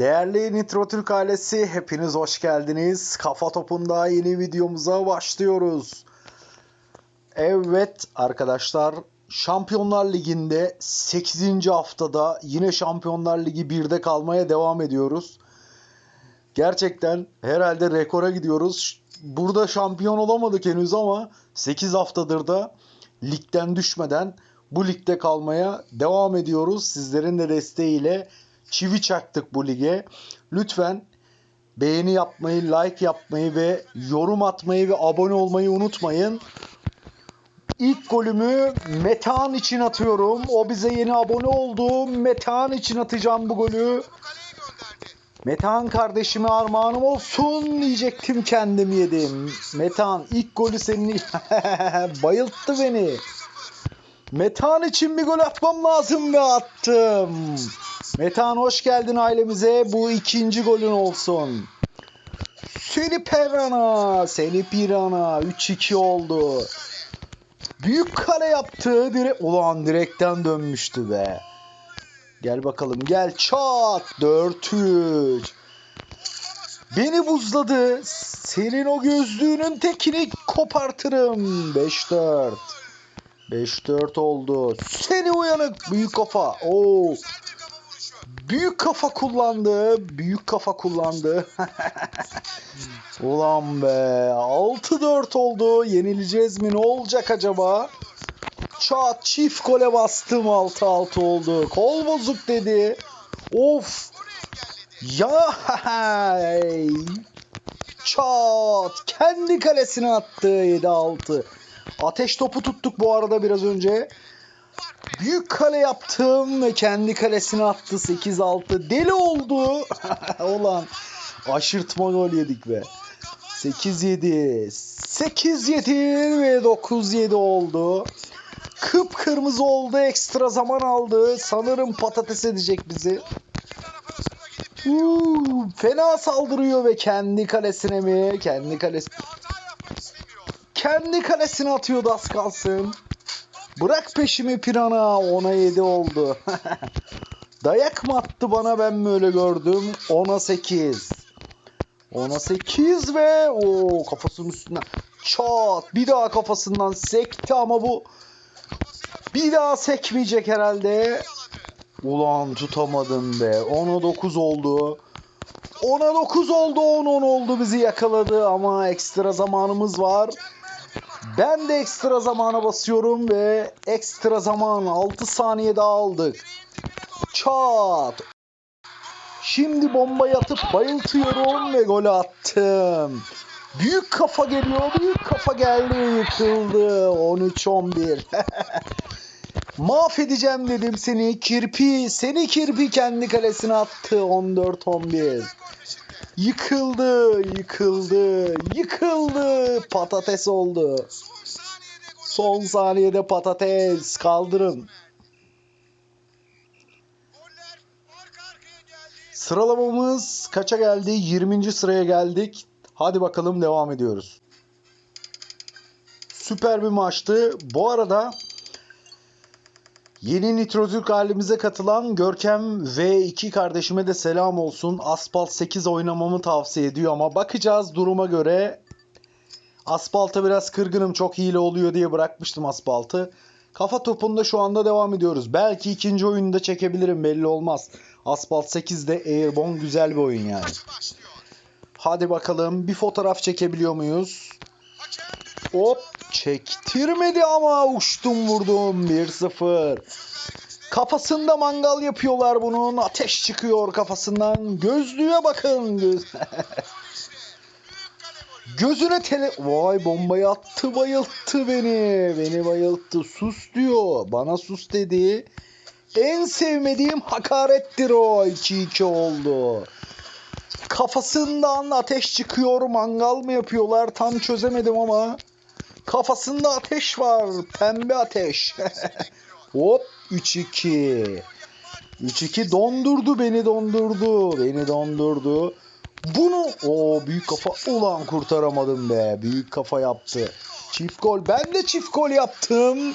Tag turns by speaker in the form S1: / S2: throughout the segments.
S1: Değerli Nitro Türk ailesi hepiniz hoş geldiniz. Kafa Topu'nda yeni videomuza başlıyoruz. Evet arkadaşlar Şampiyonlar Ligi'nde 8. haftada yine Şampiyonlar Ligi 1'de kalmaya devam ediyoruz. Gerçekten herhalde rekora gidiyoruz. Burada şampiyon olamadık henüz ama 8 haftadır da ligden düşmeden bu ligde kalmaya devam ediyoruz. Sizlerin de desteğiyle çivi çaktık bu lige. Lütfen beğeni yapmayı, like yapmayı ve yorum atmayı ve abone olmayı unutmayın. İlk golümü Metehan için atıyorum. O bize yeni abone oldu. Metehan için atacağım bu golü. Metehan kardeşime armağanım olsun diyecektim kendim yedim. Metehan ilk golü senin bayılttı beni. Metehan için bir gol atmam lazım ve attım. Metehan hoş geldin ailemize. Bu ikinci golün olsun. Seni Pirana, seni Pirana 3-2 oldu. Büyük kale yaptı. Direkt ulan direkten dönmüştü be. Gel bakalım gel çat 4-3. Beni buzladı. Senin o gözlüğünün tekini kopartırım. 5-4. 5-4 oldu. Seni uyanık büyük kafa. Oo. Büyük kafa kullandı. Büyük kafa kullandı. Ulan be. 6-4 oldu. Yenileceğiz mi? Ne olacak acaba? Çat çift gole bastım 6-6 oldu. Kol bozuk dedi. Of. Ya Çat kendi kalesine attı 7-6. Ateş topu tuttuk bu arada biraz önce. Büyük kale yaptım ve kendi kalesine attı 8-6. Deli oldu. Ulan aşırtma gol yedik be. 8-7. 8-7 ve 9-7 oldu. Kıpkırmızı oldu. Ekstra zaman aldı. Sanırım patates edecek bizi. Uuu, fena saldırıyor ve kendi kalesine mi? Kendi kalesi. Kendi kalesine atıyordu az kalsın. Bırak peşimi pirana. Ona 7 oldu. Dayak mı attı bana ben mi öyle gördüm? 10'a 8. 10'a 8 ve o kafasının üstünden çat bir daha kafasından sekti ama bu bir daha sekmeyecek herhalde. Ulan tutamadım be. 10'a 9 oldu. 10'a 9 oldu. 10 10 oldu bizi yakaladı ama ekstra zamanımız var. Ben de ekstra zamana basıyorum ve ekstra zaman 6 saniye daha aldık. Çat. Şimdi bombayı atıp bayıltıyorum ve gol attım. Büyük kafa geliyor. Büyük kafa geldi. Yıkıldı. 13-11. Mahvedeceğim dedim seni. Kirpi. Seni kirpi kendi kalesine attı. 14-11. Yıkıldı. Yıkıldı. Yıkıldı. Patates oldu. Son saniyede patates. Kaldırın. Sıralamamız kaça geldi? 20. sıraya geldik. Hadi bakalım devam ediyoruz. Süper bir maçtı. Bu arada yeni Nitro Türk halimize katılan Görkem V2 kardeşime de selam olsun. Asphalt 8 oynamamı tavsiye ediyor ama bakacağız duruma göre. Asfalta biraz kırgınım çok hile oluyor diye bırakmıştım asfaltı. Kafa topunda şu anda devam ediyoruz. Belki ikinci oyunda çekebilirim belli olmaz. Asphalt 8'de Airborne güzel bir oyun yani. Hadi bakalım bir fotoğraf çekebiliyor muyuz? Hop çektirmedi ama uçtum vurdum 1-0. Kafasında mangal yapıyorlar bunun. Ateş çıkıyor kafasından. Gözlüğe bakın. Göz... Gözüne tele... Vay bombayı attı bayılttı beni. Beni bayılttı. Sus diyor. Bana sus dedi. En sevmediğim hakarettir o. 2-2 oldu. Kafasından ateş çıkıyor. Mangal mı yapıyorlar? Tam çözemedim ama. Kafasında ateş var. Pembe ateş. Hop 3-2. 3-2 dondurdu beni dondurdu. Beni dondurdu. Bunu o büyük kafa ulan kurtaramadım be. Büyük kafa yaptı. Çift gol. Ben de çift gol yaptım.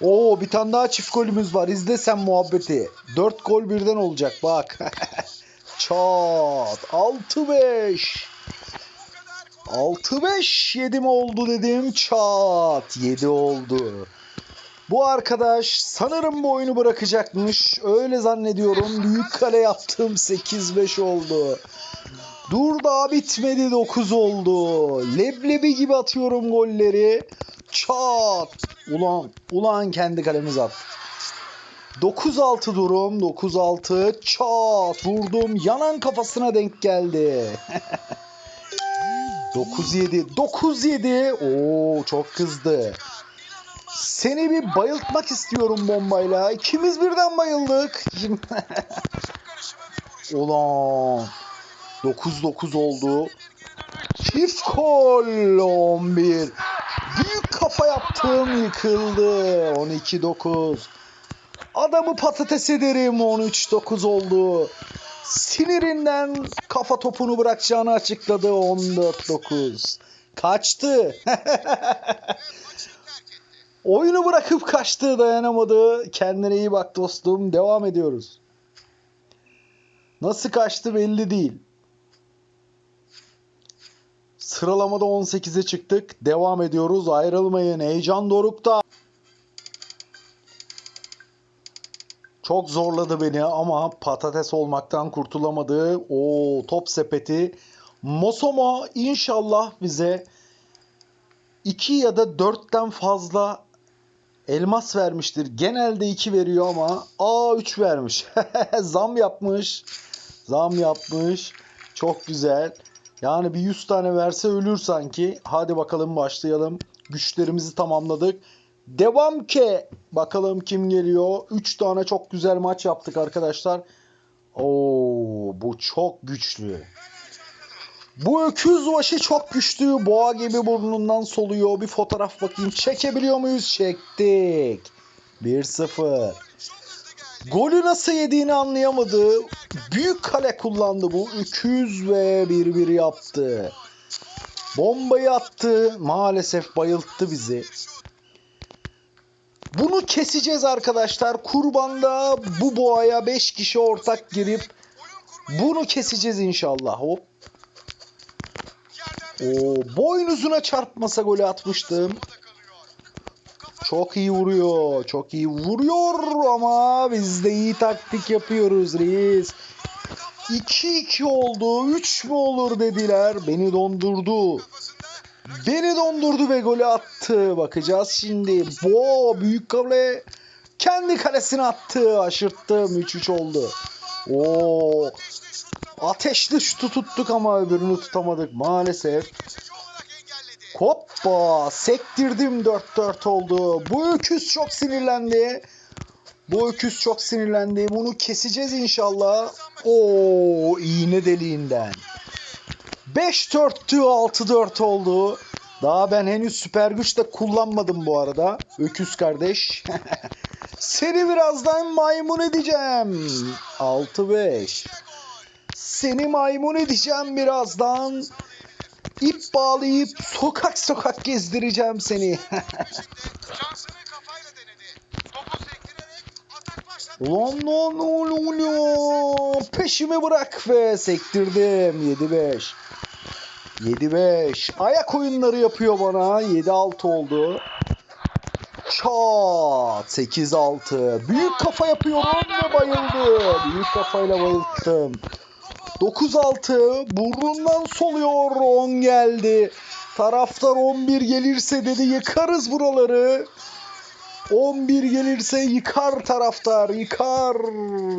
S1: Oo bir tane daha çift golümüz var. İzle sen muhabbeti. 4 gol birden olacak bak. Çat. 6-5. 6-5 7 mi oldu dedim. Çat. 7 oldu. Bu arkadaş sanırım bu oyunu bırakacakmış. Öyle zannediyorum. Büyük kale yaptım. 8-5 oldu. Dur daha bitmedi 9 oldu. Leblebi gibi atıyorum golleri. Çat. Ulan ulan kendi kalemiz attı. 9-6 durum. 9-6. Çat. Vurdum. Yanan kafasına denk geldi. 9-7. 9-7. Oo çok kızdı. Seni bir bayıltmak istiyorum bombayla. İkimiz birden bayıldık. Ulan. 9-9 oldu. Çift gol 11. Büyük kafa yaptım yıkıldı. 12-9. Adamı patates ederim 13-9 oldu. Sinirinden kafa topunu bırakacağını açıkladı 14-9. Kaçtı. Oyunu bırakıp kaçtı dayanamadı. Kendine iyi bak dostum. Devam ediyoruz. Nasıl kaçtı belli değil. Sıralamada 18'e çıktık. Devam ediyoruz. Ayrılmayın. Heyecan dorukta. Çok zorladı beni ama patates olmaktan kurtulamadı. O top sepeti. Mosomo inşallah bize 2 ya da 4'ten fazla elmas vermiştir. Genelde 2 veriyor ama a 3 vermiş. Zam yapmış. Zam yapmış. Çok güzel. Yani bir 100 tane verse ölür sanki. Hadi bakalım başlayalım. Güçlerimizi tamamladık. Devam ki. Bakalım kim geliyor. 3 tane çok güzel maç yaptık arkadaşlar. Oo, bu çok güçlü. Bu öküz başı çok güçlü. Boğa gibi burnundan soluyor. Bir fotoğraf bakayım. Çekebiliyor muyuz? Çektik. 1-0. Golü nasıl yediğini anlayamadı. Büyük kale kullandı bu. Öküz ve 1-1 yaptı. Bombayı attı. Maalesef bayılttı bizi. Bunu keseceğiz arkadaşlar. Kurbanda bu boğaya 5 kişi ortak girip bunu keseceğiz inşallah. Hop. O boynuzuna çarpmasa golü atmıştım. Çok iyi vuruyor. Çok iyi vuruyor ama biz de iyi taktik yapıyoruz reis. 2-2 oldu. 3 mü olur dediler. Beni dondurdu. Beni dondurdu ve golü attı. Bakacağız şimdi. Bo büyük kale kendi kalesine attı. Aşırttım. 3-3 oldu. Oo. Ateşli şutu tuttuk ama öbürünü tutamadık maalesef. Hoppa sektirdim 4-4 oldu. Bu öküz çok sinirlendi. Bu öküz çok sinirlendi. Bunu keseceğiz inşallah. Oo iğne deliğinden. 5-4'tü 6-4 oldu. Daha ben henüz süper güç de kullanmadım bu arada. Öküz kardeş. Seni birazdan maymun edeceğim. 6-5. Seni maymun edeceğim birazdan. İp bağlayıp sokak sokak gezdireceğim seni.
S2: Şansını kafayla denedi. Topu sektirerek
S1: Ulan lan lan lan peşimi bırak ve sektirdim 7-5. 7-5. Ayak oyunları yapıyor bana. 7-6 oldu. Çat 8-6. Büyük kafa yapıyorum ve bayıldı. Büyük kafayla bayılttım. 9-6 burnundan soluyor 10 geldi. Taraftar 11 gelirse dedi yıkarız buraları. 11 gelirse yıkar taraftar yıkar.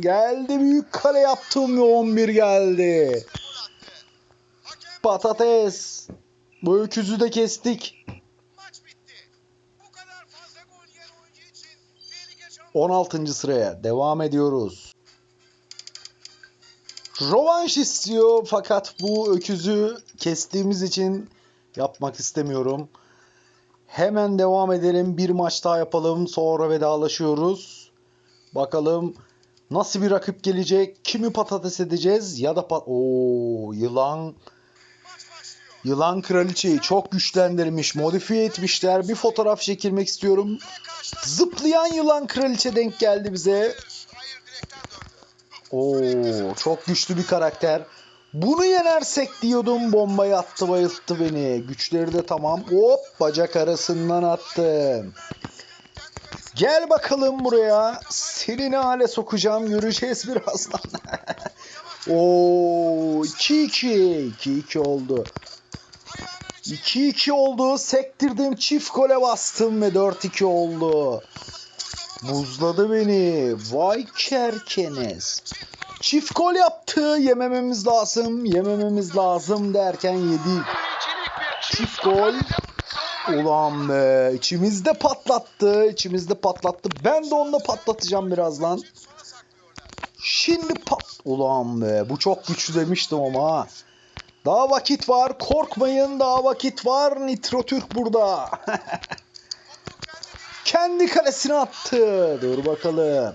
S1: Geldi büyük kale yaptım ve 11 geldi. Patates. Bu öküzü de kestik.
S2: maç bitti. Bu kadar fazla gol yiyen oyuncu için tehlike şampiyonu
S1: 16. sıraya devam ediyoruz. Rovanş istiyor fakat bu öküzü kestiğimiz için yapmak istemiyorum. Hemen devam edelim. Bir maç daha yapalım. Sonra vedalaşıyoruz. Bakalım nasıl bir rakip gelecek? Kimi patates edeceğiz? Ya da pat Oo, yılan yılan kraliçeyi çok güçlendirmiş, modifiye etmişler. Bir fotoğraf çekilmek istiyorum. Zıplayan yılan kraliçe denk geldi bize. Oo, çok güçlü bir karakter. Bunu yenersek diyordum bombayı attı bayılttı beni. Güçleri de tamam. Hop bacak arasından attım. Gel bakalım buraya. Seni ne hale sokacağım göreceğiz birazdan. Oo 2-2. 2-2 oldu. 2-2 oldu. Sektirdim çift gole bastım ve 4-2 oldu. Buzladı beni. Vay kerkeniz. Çift gol yaptı. Yemememiz lazım. Yemememiz lazım derken yedik. Çift gol. Ulan be. içimizde patlattı. içimizde patlattı. Ben de onu da patlatacağım birazdan. Şimdi pat... Ulan be. Bu çok güçlü demiştim ama ha. Daha vakit var. Korkmayın. Daha vakit var. Nitro Türk burada. Kendi kalesine attı. Dur bakalım.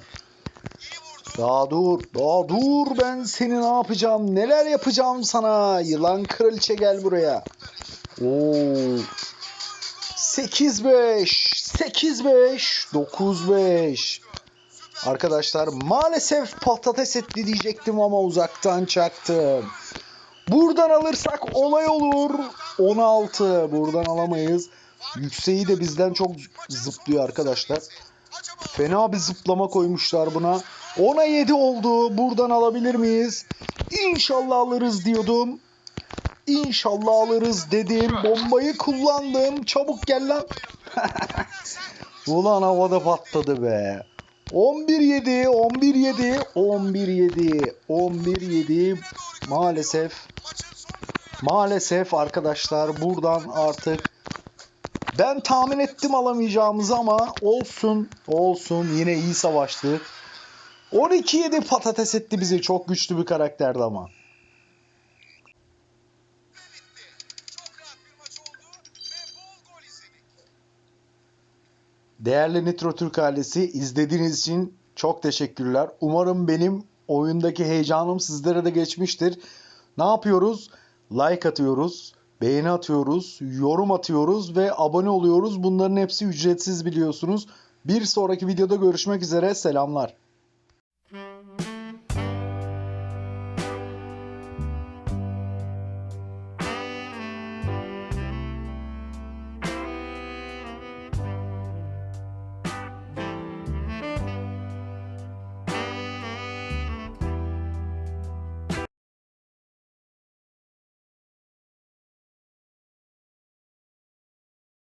S1: Daha dur. Daha dur. Ben seni ne yapacağım? Neler yapacağım sana? Yılan kraliçe gel buraya. Oo. 8-5. 8-5. 9-5. Arkadaşlar maalesef patates etli diyecektim ama uzaktan çaktım. Buradan alırsak olay olur. 16. Buradan alamayız. Yükseği de bizden çok zıplıyor arkadaşlar. Fena bir zıplama koymuşlar buna. 10'a 7 oldu. Buradan alabilir miyiz? İnşallah alırız diyordum. İnşallah alırız dedim. Bombayı kullandım. Çabuk gel lan. Ulan havada patladı be. 11-7, 11-7, 11-7, 11-7 maalesef maalesef arkadaşlar buradan artık ben tahmin ettim alamayacağımızı ama olsun olsun yine iyi savaştık. 12-7 patates etti bizi çok güçlü bir karakterdi ama. Değerli Nitro Türk ailesi izlediğiniz için çok teşekkürler. Umarım benim oyundaki heyecanım sizlere de geçmiştir. Ne yapıyoruz? Like atıyoruz, beğeni atıyoruz, yorum atıyoruz ve abone oluyoruz. Bunların hepsi ücretsiz biliyorsunuz. Bir sonraki videoda görüşmek üzere. Selamlar. Mm-hmm.